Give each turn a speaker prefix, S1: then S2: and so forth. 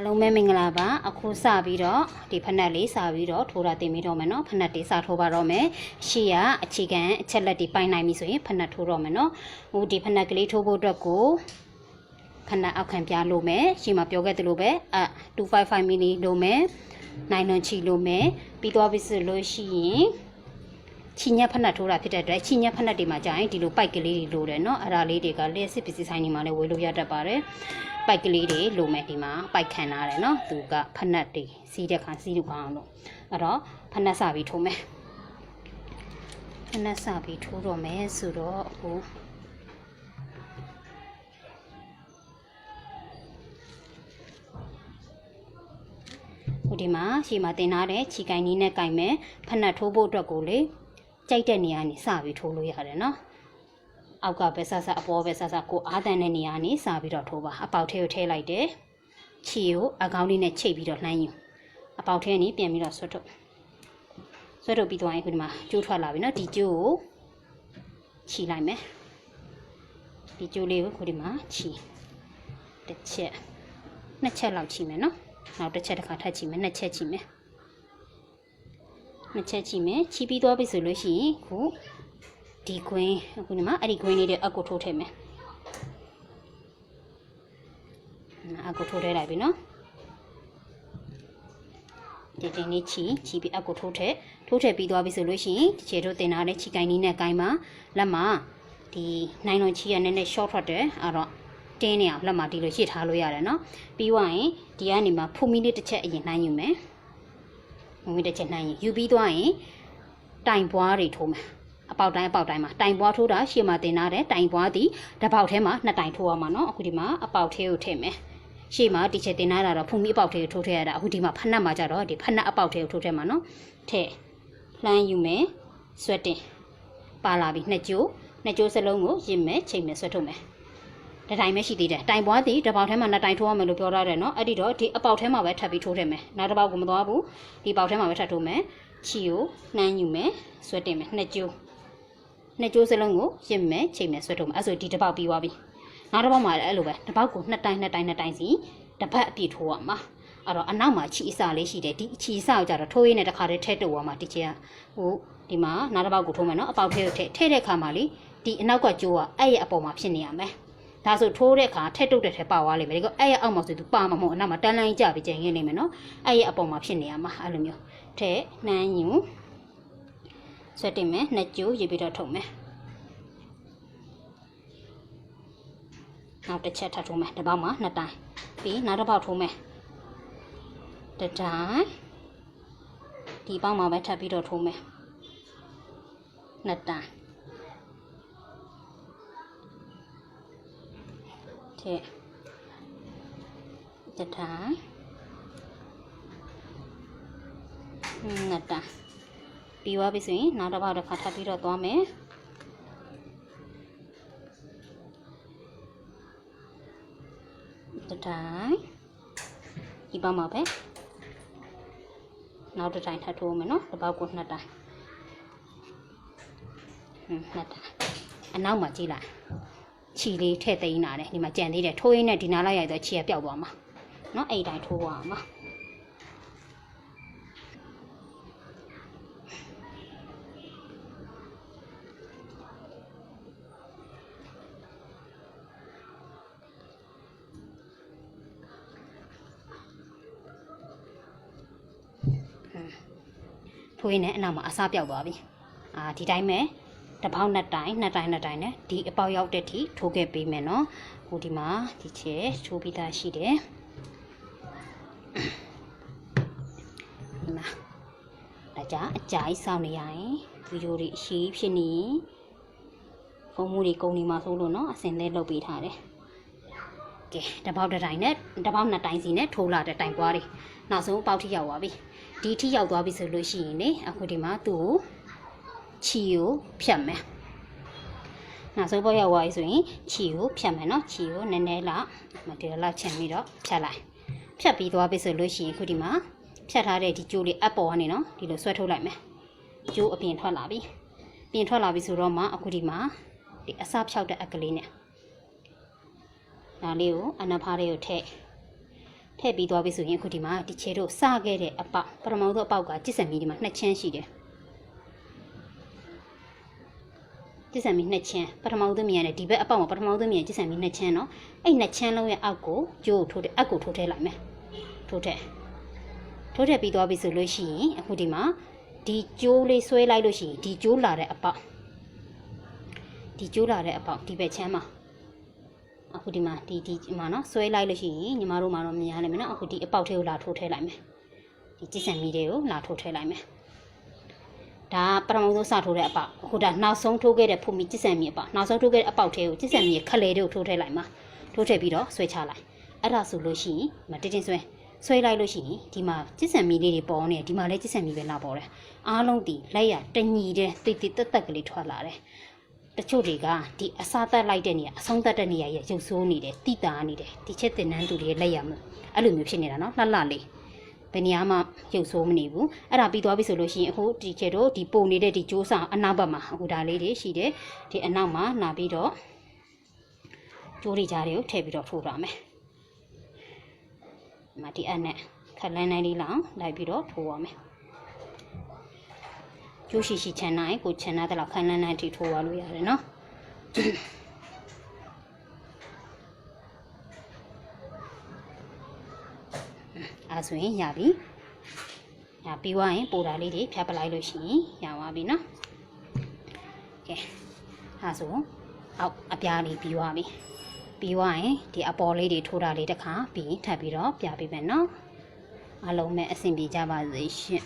S1: အားလုံးပဲမင်္ဂလာပါအခုစပြီးတော့ဒီဖက်နှက်လေးစပြီးတော့ထိုးတာတင်ပြီးတော့မယ်နော်ဖက်နှက်တွေစထိုးပါတော့မယ်ရှေ့ကအခြေခံအချက်လက်တွေပိုင်နိုင်ပြီဆိုရင်ဖက်နှက်ထိုးတော့မယ်နော်ဟိုဒီဖက်နှက်ကလေးထိုးဖို့အတွက်ကိုဖက်နှက်အောက်ခံပြလို့မယ်ရှေ့မှာပြောခဲ့သလိုပဲအ255 ml လို့မယ်နိုင်လွန်ချီလို့မယ်ပြီးသွားပြီဆိုလို့ရှိရင် ချီညက်ဖက်နှက်ထိုးတာဖြစ်တဲ့အတွက်ချီညက်ဖက်နှက်တွေမှာကြာရင်ဒီလိုပိုက်ကလေးတွေလိုတယ်เนาะအဲ့ဒါလေးတွေကလျှက်စစ်ပစ္စည်းဆိုင်တွေမှာလည်းဝယ်လို့ရတတ်ပါတယ်ပိုက်ကလေးတွေလိုမယ်ဒီမှာပိုက်ခံထားတယ်เนาะသူကဖက်နှက်တွေစီးတဲ့ခါစီးလို့ကောင်းအောင်လို့အဲ့တော့ဖက်နှက်စပြီးထိုးမယ်ဖက်နှက်စပြီးထိုးတော့မယ်ဆိုတော့အခုဟိုဒီမှာရှေ့မှာတင်ထားတဲ့ခြီကိုင်းနီးနဲ့ကိုင်မယ်ဖက်နှက်ထိုးဖို့အတွက်ကိုလေ ကြိုက်တဲ့နေရာနေစပြီးထိုးလို့ရတယ်နော်အောက်ကပဲဆဆအပေါ်ပဲဆဆကိုအားတန်တဲ့နေရာနေစပြီးတော့ထိုးပါအပေါက်ထဲကိုထည့်လိုက်တယ်ခြေကိုအကောင်းလေးနဲ့ချိတ်ပြီးတော့လှမ်းယူအပေါက်ထဲကနေပြန်ပြီးတော့ဆွတ်ထုတ်ဆွတ်ထုတ်ပြီးသွားရင်ခုဒီမှာကျိုးထွက်လာပြီနော်ဒီကျိုးကိုခြီလိုက်မယ်ဒီကျိုးလေးကိုခုဒီမှာခြီတစ်ချက်နှစ်ချက်လောက်ခြီမယ်နော်နောက်တစ်ချက်တစ်ခါထပ်ခြီမယ်နှစ်ချက်ခြီမယ် နှစ်ချက်ခြီမယ်ခြီပြီးသွားပြီဆိုလို့ရှိရင်ခုဒီခွင်းအခုဒီမှာအဲ့ဒီခွင်းလေးတွေအကူထိုးထည့်မယ်အကူထိုးထည့်လိုက်ပြီနော်ဒီတင်းလေးချီချီပြီးအကူထိုးထည့်ထိုးထည့်ပြီးသွားပြီဆိုလို့ရှိရင်ဒီခြေတို့တင်ထားတဲ့ချီကိုင်းလေးနဲ့ကိုင်းမှာလက်မှာဒီနိုင်လွန်ချီရနည်းနည်း short ထွက်တယ်အဲ့တော့တင်းနေအောင်လက်မှာဒီလိုရှေ့ထားလို့ရတယ်နော်ပြီးသွားရင်ဒီကနေမှာဖူမီလေးတစ်ချက်အရင်နှိုင်းယူမယ် ဖူမီတစ်ချက်နှိုင်းယူယူပြီးသွားရင်တိုင်ပွားတွေထိုးမယ် အပေါက်တိုင်းအပေါက်တိုင်းမှာတိုင်ပွားထိုးတာရှေ့မှာတင်ထားတဲ့တိုင်ပွားသည်တစ်ပေါက်ထဲမှာနှစ်တိုင်ထိုးရမှာเนาะအခုဒီမှာအပေါက်ထဲကိုထည့်မယ်ရှေ့မှာဒီချက်တင်ထားတာတော့ဖုန်မီအပေါက်ထဲကိုထိုးထည့်ရတာအခုဒီမှာဖက်နှက်မှာကြတော့ဒီဖက်နှက်အပေါက်ထဲကိုထိုးထည့်မှာเนาะထည့်လှမ်းယူမယ်ဆွဲတင်ပါလာပြီနှစ်ကြိုးနှစ်ကြိုးစလုံးကိုရစ်မယ်ချိန်မယ်ဆွဲထုတ်မယ် တတိုင်းပဲရှိသေးတယ်တိုင်ပွားသည်တစ်ပေါက်ထဲမှာနှစ်တိုင်ထိုးရမယ်လို့ပြောထားတယ်နော်အဲ့ဒီတော့ဒီအပေါက်ထဲမှာပဲထပ်ပြီးထိုးထည့်မယ်နောက်တစ်ပေါက်ကိုမသွားဘူးဒီပေါက်ထဲမှာပဲထပ်ထိုးမယ်ချီကိုနှမ်းယူမယ်ဆွဲတင်မယ်နှစ်ကြိုးနှစ်ကြိုးစလုံးကိုရစ်မယ်ချိန်မယ်ဆွဲထုတ်မယ်အဲ့ဆိုဒီတစ်ပေါက်ပြီးသွားပြီနောက်တစ်ပေါက်မှာလည်းအဲ့လိုပဲတစ်ပေါက်ကိုနှစ်တိုင်နှစ်တိုင်နှစ်တိုင်စီတစ်ပတ်အပြည့်ထိုးရမှာအဲ့တော့အနောက်မှာချီအစလေးရှိတယ်ဒီချီအစကိုကြတော့ထိုးရင်းနဲ့တစ်ခါတည်းထည့်တုပ်သွားမှာဒီချက်ကဟိုဒီမှာနောက်တစ်ပေါက်ကိုထိုးမယ်နော်အပေါက်ထည့်ထည့်ထည့်တဲ့အခါမှာလေဒီအနောက်ကကြိုးကအဲ့ရဲ့အပေါ်မှာဖြစ်နေရမယ် ဒါဆိုထိုးတဲ့အခါထက်တုတ်တဲ့ထဲပါသွားလိမ့်မယ်ဒီကအဲ့ရဲ့အောက်မှာဆိုသူပါမှာမဟုတ်အနောက်မှာတန်းလိုင်းကြပြီးကျန်ရင်းနေမယ်နော်အဲ့ရဲ့အပေါ်မှာဖြစ်နေရမှာအဲ့လိုမျိုးထဲနှမ်းယူဆွဲတင်မယ်နှစ်ကျိုးရေးပြီးတော့ထုတ်မယ်နောက်တစ်ချက်ထပ်ထိုးမယ်တစ်ပေါက်မှာနှစ်တိုင်းပြီးနောက်တစ်ပေါက်ထိုးမယ်တစ်တိုင်းဒီပေါက်မှာပဲထပ်ပြီးတော့ထိုးမယ်နှစ်တိုင်း တဲ့တစ်တိုင်းနှစ်တိုင်းပြီးသွားပြီဆိုရင်နောက်တစ်ပေါက်တစ်ခါထပ်ပြီးတော့သွားမယ်တစ်တိုင်းဒီပေါက်မှာပဲနောက်တစ်တိုင်းထပ်ထိုးမယ်နော်တစ်ပေါက်ကိုနှစ်တိုင်းဟွန်းနှစ်တိုင်းအနောက်မှာကြည့်လိုက် ခြီလေးထည့်သိမ်းလာတယ်ဒီမှာကြံသေးတယ်ထိုးရင်းနဲ့ဒီနားလိုက်ရိုက်တော့ခြီကပျောက်သွားမှာနော်အဲ့ဒီတိုင်းထိုးရမှာထိုးရင်းနဲ့အနောက်မှာအစားပျောက်သွားပြီအာဒီတိုင်းပဲ တစ်ပေါက်နှစ်တိုင်းနှစ်တိုင်းနှစ်တိုင်းနဲ့ဒီအပေါက်ရောက်တဲ့ထိထိုးခဲ့ပေးမယ်နော်ဟိုဒီမှာဒီချဲထိုးပြီးသားရှိတယ်ဒီမှာဒါကြအကြိုက်စောင့်နေရရင်ဗီဒီယိုတွေအရှိဖြစ်နေရင်ဖုန်းမှုတွေကုန်နေမှာဆိုလို့နော်အစင်လေးလုပ်ပေးထားတယ်ကဲတစ်ပေါက်တစ်တိုင်းနဲ့တစ်ပေါက်နှစ်တိုင်းစီနဲ့ထိုးလာတဲ့တိုင်ပွားတွေနောက်ဆုံးပေါက်ထိရောက်သွားပြီဒီထိရောက်သွားပြီဆိုလို့ရှိရင်လေအခုဒီမှာသူ့ကို ချီကိုဖြတ်မယ်နောက်ဆုံးပေါက်ရောက်သွားပြီဆိုရင်ချီကိုဖြတ်မယ်နော်ချီကိုနည်းနည်းလောက်မဒီလောက်ချင်ပြီးတော့ဖြတ်လိုက်ဖြတ်ပြီးသွားပြီဆိုလို့ရှိရင်အခုဒီမှာဖြတ်ထားတဲ့ဒီကျိုးလေးအပေါ်ကနေနော်ဒီလိုဆွဲထုတ်လိုက်မယ်ကျိုးအပြင်ထွက်လာပြီပြင်ထွက်လာပြီဆိုတော့မှအခုဒီမှာဒီအစဖြောက်တဲ့အကလေးနဲ့ဒါလေးကိုအနဖားလေးကိုထည့်ထထည့်ပြီးသွားပြီဆိုရင်အခုဒီမှာဒီခြေတို့စခဲ့တဲ့အပေါက်ပထမဆုံးအပေါက်ကကျစ်စံမီဒီမှာနှစ်ချမ်းရှိတယ် ကျစ်ဆံမီနှစ်ချင်းပထမဦးသမီးရတဲ့ဒီဘက်အပေါက်မှာပထမဦးသမီးရကျစ်ဆံမီနှစ်ချင်းနော်အဲ့နှစ်ချင်းလုံးရဲ့အောက်ကိုကျိုးကိုထိုးတဲ့အက်ကိုထိုးထည့်လိုက်မယ်ထိုးထည့်ထိုးထည့်ပြီးသွားပြီဆိုလို့ရှိရင်အခုဒီမှာဒီကျိုးလေးဆွဲလိုက်လို့ရှိရင်ဒီကျိုးလာတဲ့အပေါက်ဒီကျိုးလာတဲ့အပေါက်ဒီဘက်ချမ်းမှာအခုဒီမှာဒီဒီမှာနော်ဆွဲလိုက်လို့ရှိရင်ညီမတို့မှာတော့မြင်ရလိမ့်မယ်နော်အခုဒီအပေါက်ထဲကိုလာထိုးထည့်လိုက်မယ်ဒီကျစ်ဆံမီတွေကိုလာထိုးထည့်လိုက်မယ် ဒါကပထမဆုံးစထိုးတဲ့အပေါက်အခုဒါနောက်ဆုံးထိုးခဲ့တဲ့ဖူမီကြစ်စံမီအပေါက်နောက်ဆုံးထိုးခဲ့တဲ့အပေါက်ထဲကိုကြစ်စံမီရဲ့ခလဲတွေကိုထိုးထည့်လိုက်မှာထိုးထည့်ပြီးတော့ဆွဲချလိုက်အဲ့ဒါဆိုလို့ရှိရင်မတင်းတင်းဆွဲဆွဲလိုက်လို့ရှိရင်ဒီမှာကြစ်စံမီလေးတွေပေါ်နေတယ်ဒီမှာလည်းကြစ်စံမီပဲလာပေါ်တယ်အားလုံးဒီလက်ရတညီတဲ့တိတ်တိတ်တက်တက်ကလေးထွက်လာတယ်တချို့တွေကဒီအစားတက်လိုက်တဲ့နေရာအဆုံးသက်တဲ့နေရာရဲ့ရုပ်ဆိုးနေတယ်တိတာနေတယ်ဒီချက်တင်နှန်းသူတွေလက်ရမအဲ့လိုမျိုးဖြစ်နေတာနော်လှလှလေး ဘယ်နေရာမှရုပ်ဆိုးမနေဘူးအဲ့ဒါပြီးသွားပြီဆိုလို့ရှိရင်အခုဒီချက်တို့ဒီပုံနေတဲ့ဒီကြိုးဆောင်အနောက်ဘက်မှာအခုဒါလေးတွေရှိတယ်ဒီအနောက်မှာနာပြီးတော့ကြိုးတွေကြားတွေကိုထည့်ပြီးတော့ထိုးထားမယ်ဒီမှာဒီအက်နဲ့ခက်လန်းနိုင်လေးလောက်လိုက်ပြီးတော့ထိုးရမယ်ကျိုးရှိရှိချန်နိုင်ကိုချန်နာတဲ့လောက်ခိုင်လန်းလန်းထိထိုးရလို့ရတယ်နော် အဲဆိုရင်ရပြီရပြီးွားရင်ပိုတာလေးတွေဖြတ်ပလိုက်လို့ရှိရင်ရသွားပြီနော်ကဲအဲဆိုအောက်အပြားလေးပြီးွားပြီပြီးွားရင်ဒီအပေါ်လေးတွေထိုးတာလေးတစ်ခါပြီးထပ်ပြီးတော့ပြပေးမယ်နော်အလုံးမဲ့အဆင်ပြေကြပါစေရှင်